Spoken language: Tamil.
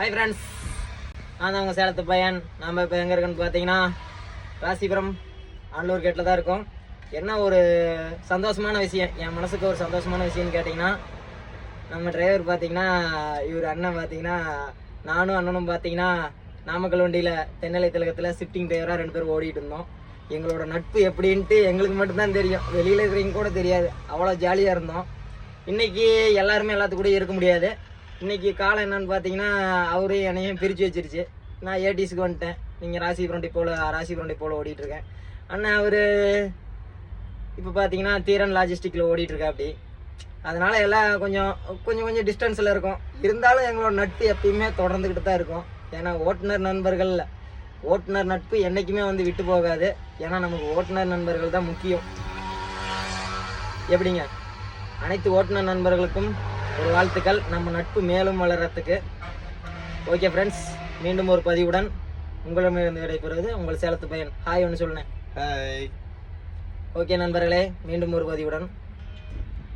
ஹாய் ஃப்ரெண்ட்ஸ் நான் தான் உங்கள் சேலத்து பையன். நாம் இப்போ எங்கே இருக்கேன்னு பார்த்தீங்கன்னா ராசிபுரம் ஆண்டூர் கேட்டில் தான் இருக்கோம். என்ன ஒரு சந்தோஷமான விஷயம்? என் மனசுக்கு ஒரு சந்தோஷமான விஷயம்னு கேட்டிங்கன்னா நம்ம டிரைவர் பார்த்தீங்கன்னா இவர் அண்ணன் பார்த்தீங்கன்னா நானும் அண்ணனும் பார்த்தீங்கன்னா நாமக்கல் வண்டியில் தென்னலை திலகத்தில் ஷிஃப்டிங் டிரைவராக ரெண்டு பேரும் ஓடிட்டு இருந்தோம். எங்களோட நட்பு எப்படின்ட்டு எங்களுக்கு மட்டும்தான் தெரியும். வெளியில் இருக்கிறவங்க கூட தெரியாது. அவ்வளோ ஜாலியாக இருந்தோம். இன்றைக்கி எல்லாருமே எல்லாத்து கூட இருக்க முடியாது. இன்னைக்கு காலம் என்னன்னு பார்த்தீங்கன்னா அவரையும் என்னையும் பிரித்து வச்சிருச்சு. நான் ஏடிஸ்க்கு வந்துட்டேன். நீங்கள் ராசிபுரம் டிப்போவில் ராசிபுரம் டிப்போவில் ஓடிட்டு இருக்கேன். அண்ணன் அவர் இப்போ பார்த்தீங்கன்னா தீரன் லாஜிஸ்டிக்கில் ஓடிட்டுருக்கா அப்படி அதனால எல்லாம் கொஞ்சம் கொஞ்சம் கொஞ்சம் டிஸ்டன்ஸில் இருக்கும். இருந்தாலும் எங்களோட நட்பு எப்பயுமே தொடர்ந்துக்கிட்டு தான் இருக்கும். ஏன்னா ஓட்டுநர் நண்பர்கள் ஓட்டுநர் நட்பு என்றைக்குமே வந்து விட்டு போகாது. ஏன்னா நமக்கு ஓட்டுநர் நண்பர்கள் தான் முக்கியம். எப்படிங்க? அனைத்து ஓட்டுநர் நண்பர்களுக்கும் ஒரு வாழ்த்துக்கள். நம்ம நட்பு மேலும் வளர்றதுக்கு ஓகே ஃப்ரெண்ட்ஸ் மீண்டும் ஒரு பதிவுடன் உங்களிடமிருந்து விடைபெறுவது உங்கள் சேலத்து பையன். ஹாய் ஒன்று சொல்லுனேன் ஹாய் ஓகே நண்பர்களே. மீண்டும் ஒரு பதிவுடன்